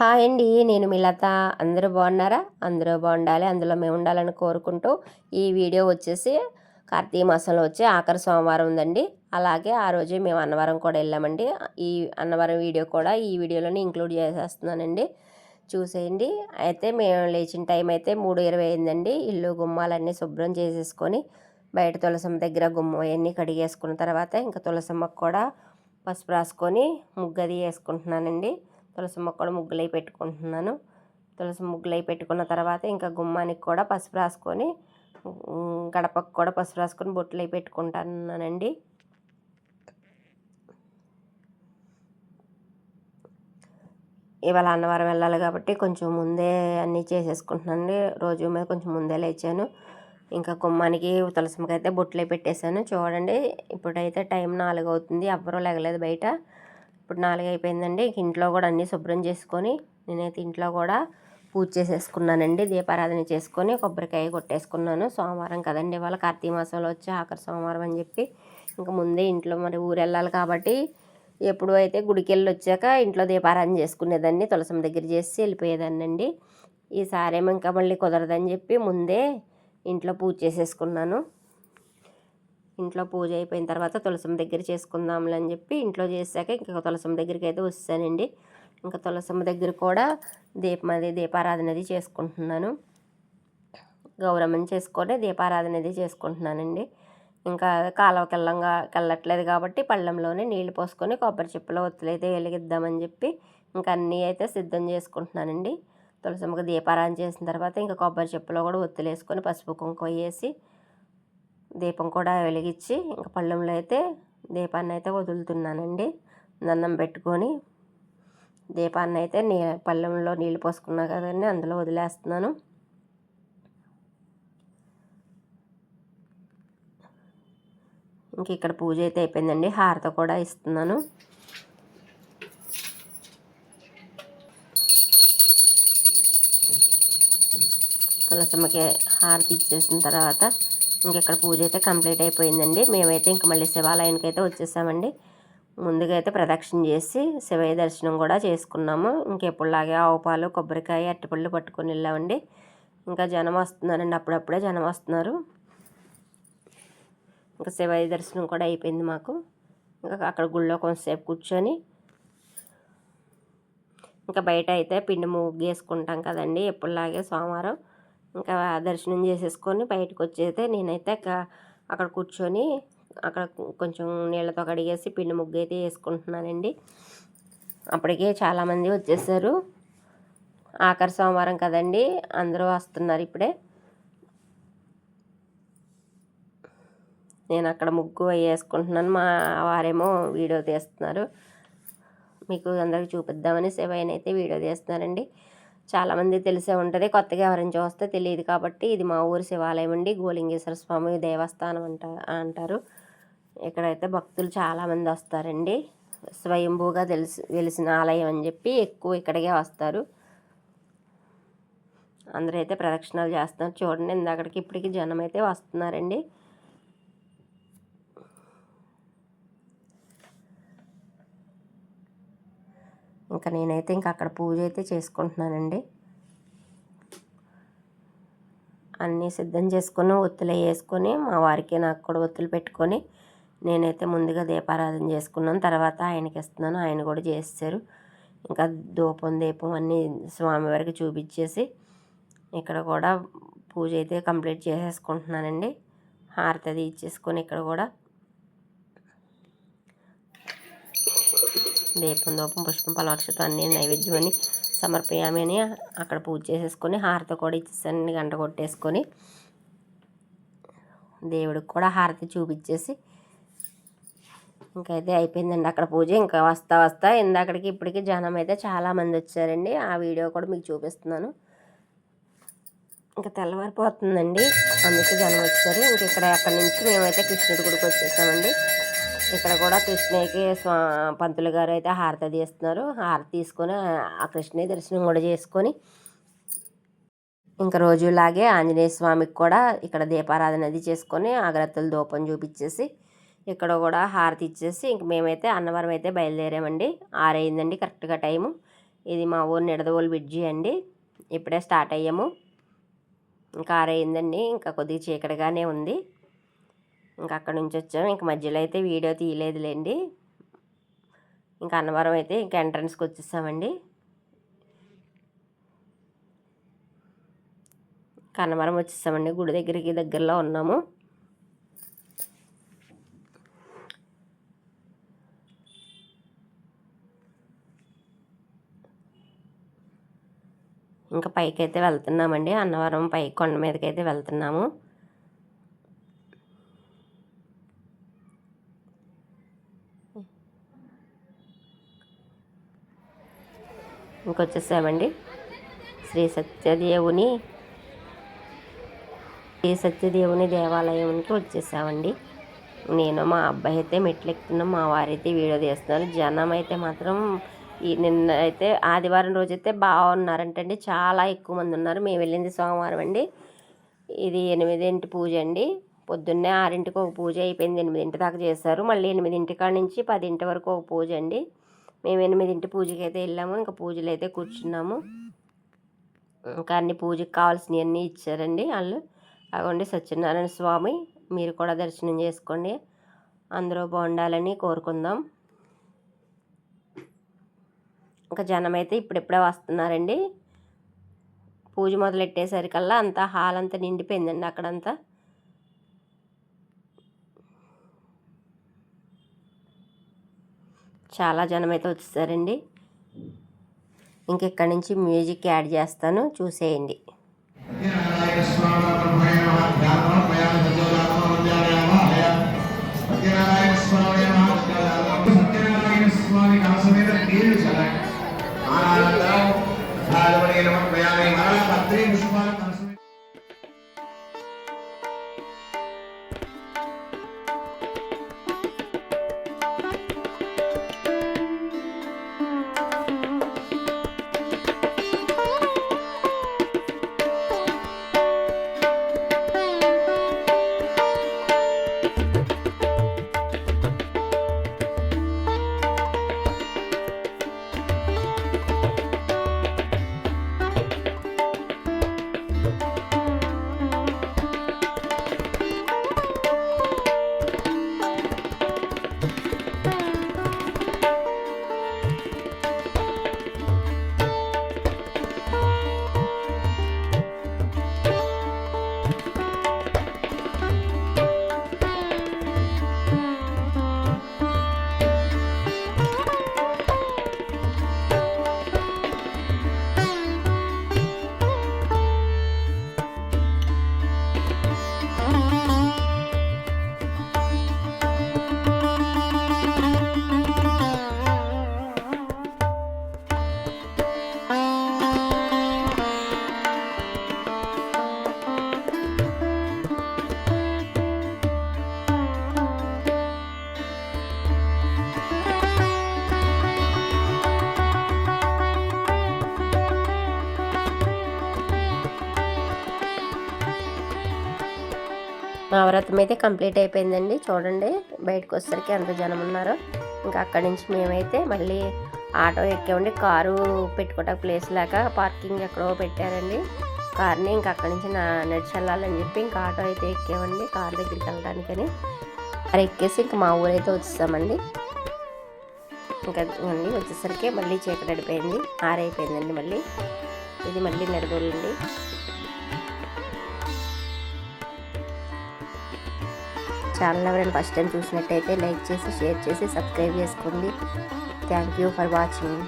Hi అండి నేను మిలత అందరూ బాగున్నారా? అందరూ బాగుండాలి. అందులో మేము ఉండాలని కోరుకుంటూ ఈ వీడియో వచ్చేసి కార్తీక మాసంలో వచ్చి ఆఖరి సోమవారం ఉందండి. అలాగే ఆ రోజు మేము అన్నవరం కూడా వెళ్ళామండి. ఈ అన్నవరం వీడియో కూడా ఈ వీడియోలోనే ఇంక్లూడ్ చేసేస్తున్నానండి. చూసేయండి. అయితే మేము లేచిన టైం అయితే మూడు ఇరవై అయిందండి. ఇల్లు గుమ్మాలన్నీ శుభ్రం చేసేసుకొని బయట తులసమ్మ దగ్గర గుమ్మం అవన్నీ కడిగేసుకున్న తర్వాత ఇంకా తులసమ్మకు కూడా పసుపు రాసుకొని ముగ్గది వేసుకుంటున్నానండి. తులసి మొక్క కూడా ముగ్గులై పెట్టుకుంటున్నాను. తులసి ముగ్గులై పెట్టుకున్న తర్వాత ఇంకా గుమ్మానికి కూడా పసుపు రాసుకొని గడపకు కూడా పసుపు రాసుకొని బొట్లు అయి పెట్టుకుంటానండి. ఇవాళ అన్నవరం వెళ్ళాలి కాబట్టి కొంచెం ముందే అన్నీ చేసేసుకుంటున్నాను రోజు మీద కొంచెం ముందే లేచాను. ఇంకా గుమ్మానికి తులసిమకి అయితే బొట్లే పెట్టేశాను. చూడండి ఇప్పుడైతే టైం నాలుగు అవుతుంది ఎవ్వరూ లేగలేదు బయట. ఇప్పుడు నాలుగు అయిపోయిందండి ఇంట్లో కూడా అన్నీ శుభ్రం చేసుకొని నేనైతే ఇంట్లో కూడా పూజ చేసేసుకున్నానండి. దీపారాధన చేసుకొని కొబ్బరికాయ కొట్టేసుకున్నాను. సోమవారం కదండి ఇవాళ కార్తీక మాసంలో వచ్చి ఆఖరి సోమవారం అని చెప్పి. ఇంకా ముందే ఇంట్లో మరి ఊరు వెళ్ళాలి కాబట్టి ఎప్పుడు అయితే గుడికి వెళ్ళి వచ్చాక ఇంట్లో దీపారాధన చేసుకునేదాన్ని తులసం దగ్గర చేసి వెళ్ళిపోయేదాన్ని అండి. ఈసారేమో ఇంకా మళ్ళీ కుదరదని చెప్పి ముందే ఇంట్లో పూజ చేసేసుకున్నాను. ఇంట్లో పూజ అయిపోయిన తర్వాత తులసం దగ్గర చేసుకుందాంలే అని చెప్పి ఇంట్లో చేశాక ఇంకా తులసం దగ్గరికి అయితే వస్తానండి ఇంకా తులసమ్మ దగ్గర కూడా దీపం అది దీపారాధన అది చేసుకుంటున్నాను. గౌరమ్మని చేసుకొని దీపారాధన అది చేసుకుంటున్నానండి. ఇంకా కాలువకి వెళ్ళంగా వెళ్ళట్లేదు కాబట్టి పళ్ళెంలోనే నీళ్ళు పోసుకొని కొబ్బరి చెప్పులో ఒత్తులైతే వెలిగిద్దామని చెప్పి ఇంకా అన్నీ అయితే సిద్ధం చేసుకుంటున్నానండి. తులసమ్మకి దీపారాధన చేసిన తర్వాత ఇంకా కొబ్బరి చెప్పులో కూడా ఒత్తులు వేసుకొని పసుపు కుంకుమ వేసి దీపం కూడా వెలిగించి ఇంకా పళ్ళెంలో అయితే దీపాన్ని అయితే వదులుతున్నానండి. దండం పెట్టుకొని దీపాన్ని అయితే నీ పళ్ళెంలో నీళ్ళు పోసుకున్నా కదండి అందులో వదిలేస్తున్నాను. ఇంక ఇక్కడ పూజ అయితే అయిపోయిందండి హారత కూడా ఇస్తున్నాను. తులసమ్మకి హారతి ఇచ్చేసిన తర్వాత ఇంకెక్కడ పూజ అయితే కంప్లీట్ అయిపోయిందండి. మేమైతే ఇంక మళ్ళీ శివాలయానికి అయితే వచ్చేసామండి. ముందుగా అయితే ప్రదక్షిణ చేసి శివయ్య దర్శనం కూడా చేసుకున్నాము. ఇంకెప్పుడులాగే ఆవుపాలు కొబ్బరికాయ అరటిపళ్ళు పట్టుకొని వెళ్ళామండి. ఇంకా జనం వస్తున్నారండి. అప్పుడప్పుడే జనం వస్తున్నారు. ఇంకా శివయ్య దర్శనం కూడా అయిపోయింది మాకు. ఇంకా అక్కడ గుళ్ళో కొంతసేపు కూర్చొని ఇంకా బయట అయితే పిండి ముగ్గేసుకుంటాం కదండి. ఎప్పుడులాగే సోమవారం ఇంకా దర్శనం చేసేసుకొని బయటకు వచ్చేస్తే నేనైతే అక్కడ కూర్చొని అక్కడ కొంచెం నీళ్ళతో కడిగేసి పిండి ముగ్గు అయితే వేసుకుంటున్నానండి. అప్పటికే చాలామంది వచ్చేసారు. ఆఖరి సోమవారం కదండి అందరూ వస్తున్నారు ఇప్పుడే. నేను అక్కడ ముగ్గు వేసుకుంటున్నాను మా వారేమో వీడియో తీస్తున్నారు. మీకు అందరికి చూపిద్దామని శివయ్యనైతే వీడియో తీస్తున్నారండి. చాలామంది తెలిసే ఉంటుంది. కొత్తగా ఎవరైనా చూస్తే తెలియదు కాబట్టి ఇది మా ఊరి శివాలయం అండి. గోలింగేశ్వర స్వామి దేవస్థానం అంట అంటారు. ఇక్కడైతే భక్తులు చాలామంది వస్తారండి. స్వయంభూగా తెలిసి వెలిసిన ఆలయం అని చెప్పి ఎక్కువ ఇక్కడికే వస్తారు. అందరూ అయితే ప్రదక్షిణాలు చేస్తున్నారు. చూడండి ఇందాకడికి ఇప్పటికి జనం అయితే వస్తున్నారండి. ఇంకా నేనైతే ఇంకా అక్కడ పూజ అయితే చేసుకుంటున్నానండి. అన్నీ సిద్ధం చేసుకొని ఒత్తులు వేసుకొని మా వారికి నాకు కూడా ఒత్తులు పెట్టుకొని నేనైతే ముందుగా దీపారాధన చేసుకున్నాను. తర్వాత ఆయనకి ఇస్తున్నాను. ఆయన కూడా చేస్తారు. ఇంకా ధూపం దీపం అన్నీ స్వామివారికి చూపించేసి ఇక్కడ కూడా పూజ అయితే కంప్లీట్ చేసేసుకుంటున్నానండి. హారతి అది ఇచ్చేసుకొని ఇక్కడ కూడా దీపం దూపం పుష్పం పలవక్షతో అన్ని నైవేద్యం అని సమర్పయామి అని అక్కడ పూజ చేసేసుకొని హారతి కూడా ఇచ్చేసాను. గంట కొట్టేసుకొని దేవుడికి కూడా హారతి చూపించేసి ఇంకైతే అయిపోయిందండి అక్కడ పూజ. ఇంకా వస్తా వస్తా ఇందాకడికి ఇప్పటికి జనం అయితే చాలామంది వచ్చారండి. ఆ వీడియో కూడా మీకు చూపిస్తున్నాను. ఇంకా తెల్లవారిపోతుందండి. అందుకే జనం వచ్చారు. ఇంక ఇక్కడ అక్కడి నుంచి మేమైతే కృష్ణుడి గుడికి వచ్చేసామండి. ఇక్కడ కూడా కృష్ణయ్యకి స్వా పంతులు గారు అయితే హారతి తీస్తున్నారు. హారతి తీసుకొని ఆ కృష్ణయ్య దర్శనం కూడా చేసుకొని ఇంకా రోజులాగే ఆంజనేయ స్వామికి కూడా ఇక్కడ దీపారాధన అది చేసుకొని అగరత్తుల దూపం చూపించేసి ఇక్కడ కూడా హారతి ఇచ్చేసి ఇంక మేమైతే అన్నవరం అయితే బయలుదేరామండి. ఆరైందండి కరెక్ట్గా టైము. ఇది మా ఊరు నిడదవోలు బ్రిడ్జి అండి. ఇప్పుడే స్టార్ట్ అయ్యాము. ఇంకా ఆరైందండి. ఇంకా కొద్దిగా చీకటిగానే ఉంది. ఇంకా అక్కడ నుంచి వచ్చాము ఇంక మధ్యలో అయితే వీడియో తీయలేదులేండి. ఇంకా అన్నవరం అయితే ఇంకా ఎంట్రన్స్కి వచ్చేసామండి. కన్నవరం వచ్చేసామండి. గుడి దగ్గరికి దగ్గరలో ఉన్నాము. ఇంకా పైకి అయితే వెళ్తున్నామండి. అన్నవరం పై కొండ మీదకి అయితే వెళ్తున్నాము. ఇంకొచ్చేసామండి. శ్రీ సత్యదేవుని శ్రీ సత్యదేవుని దేవాలయంకి వచ్చేసామండి. నేను మా అబ్బాయి అయితే మెట్లు ఎక్కుతున్నాం మా వారైతే వీడియో తీస్తున్నారు. జనం అయితే మాత్రం ఈ నిన్న అయితే ఆదివారం రోజైతే బాగున్నారంటండి. చాలా ఎక్కువ మంది ఉన్నారు. మేము వెళ్ళింది సోమవారం అండి. ఇది ఎనిమిదింటి పూజ అండి. పొద్దున్నే ఆరింటికి ఒక పూజ అయిపోయింది. ఎనిమిదింటి దాకా చేశారు. మళ్ళీ ఎనిమిదింటి కాడ నుంచి పదింటి వరకు ఒక పూజ అండి. మేము ఎనిమిదింటి పూజకి అయితే వెళ్ళాము. ఇంకా పూజలు అయితే కూర్చున్నాము. ఇంకా అన్ని పూజకి కావాల్సినవి అన్నీ ఇచ్చారండి వాళ్ళు. అగోండి సత్యనారాయణ స్వామి మీరు కూడా దర్శనం చేసుకోండి. అందరూ బాగుండాలని కోరుకుందాం. ఇంకా జనం అయితే ఇప్పుడిప్పుడే వస్తున్నారండి. పూజ మొదలెట్టేసరికల్లా అంతా హాల్ అంతా నిండిపోయిందండి అక్కడంతా. చాలా జనం అయితే వచ్చేసారండి. ఇంక ఇక్కడి నుంచి మ్యూజిక్ యాడ్ చేస్తాను చూసేయండి. పుష్పాలు మా వ్రతం అయితే కంప్లీట్ అయిపోయిందండి. చూడండి బయటకు వచ్చేసరికి ఎంత జనం ఉన్నారో. ఇంకా అక్కడి నుంచి మేమైతే మళ్ళీ ఆటో ఎక్కామండి. కారు పెట్టుకోవడానికి ప్లేస్ లేక పార్కింగ్ ఎక్కడో పెట్టారండి. కార్ని ఇంకా అక్కడి నుంచి నా నడిచి వెళ్ళాలని చెప్పి ఇంకా ఆటో అయితే ఎక్కామండి. కార్ దగ్గరికి వెళ్ళడానికని. కారు ఎక్కేసి ఇంకా మా ఊరైతే వచ్చేసామండి. ఇంకా అండి వచ్చేసరికి మళ్ళీ చీకటి అడిపోయింది ఆరైపోయిందండి మళ్ళీ. ఇది మళ్ళీ నడదోలండి ఛానల్ ఎవరైనా ఫస్ట్ టైం చూసినట్టయితే లైక్ చేసి షేర్ చేసి సబ్స్క్రైబ్ చేసుకోండి. Thank you for watching.